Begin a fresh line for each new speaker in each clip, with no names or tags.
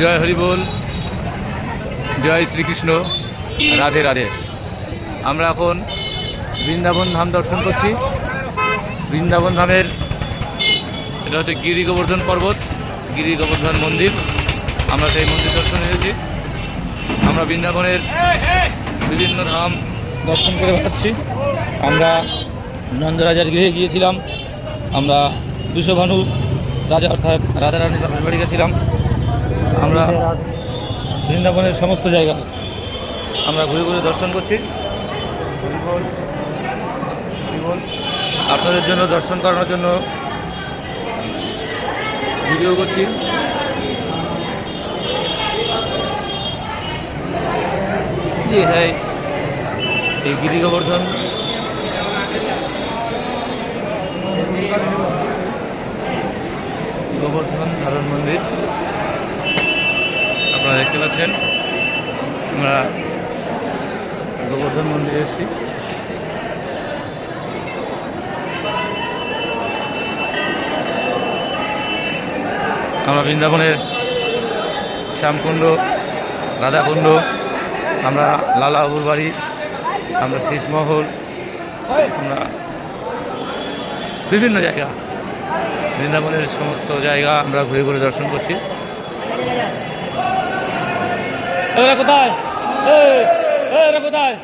জয় হরি বল। জয় শ্রীকৃষ্ণ। রাধে রাধে। আমরা এখন বৃন্দাবন ধাম দর্শন করছি। বৃন্দাবন ধামের এটা হচ্ছে গিরি গোবর্ধন পর্বত, গিরি গোবর্ধন মন্দির। আমরা সেই মন্দির দর্শন এসেছি। আমরা বৃন্দাবনের বিভিন্ন ধাম দর্শন করে বেড়াচ্ছি। আমরা নন্দরাজার গৃহে গিয়েছিলাম। আমরা বিশ্বভানু রাজা অর্থাৎ রানীর বাড়ি গেছিলাম। আমরা বৃন্দাবনের সমস্ত জায়গা আমরা ঘুরে ঘুরে দর্শন করছি হরিবোল, হরিবোল। আপনাদের জন্য দর্শন করানোর জন্য ভিডিও করছি ये है ये गिरी गोवर्धन গোবর্ধন ধারণ মন্দির আপনারা দেখতে পাচ্ছেন, আমরা গোবর্ধন মন্দিরে এসেছি। আমরা বৃন্দাবনের শ্যামকুণ্ড, রাধাকুণ্ড, আমরা লালাবাবুর বাড়ি, আমরা শীষমহল আমরা বিভিন্ন জায়গা, বৃন্দাবনের সমস্ত জায়গা আমরা ঘুরে ঘুরে দর্শন করছি। এরা কোথায়? এরা কোথায়?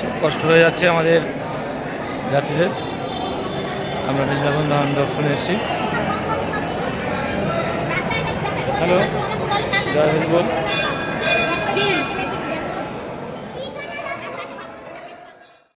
সব কষ্ট হয়ে যাচ্ছে আমাদের যাত্রীদের। আমরা বৃন্দাবন ধাম দর্শনে এসেছি। হ্যালো জয় বল।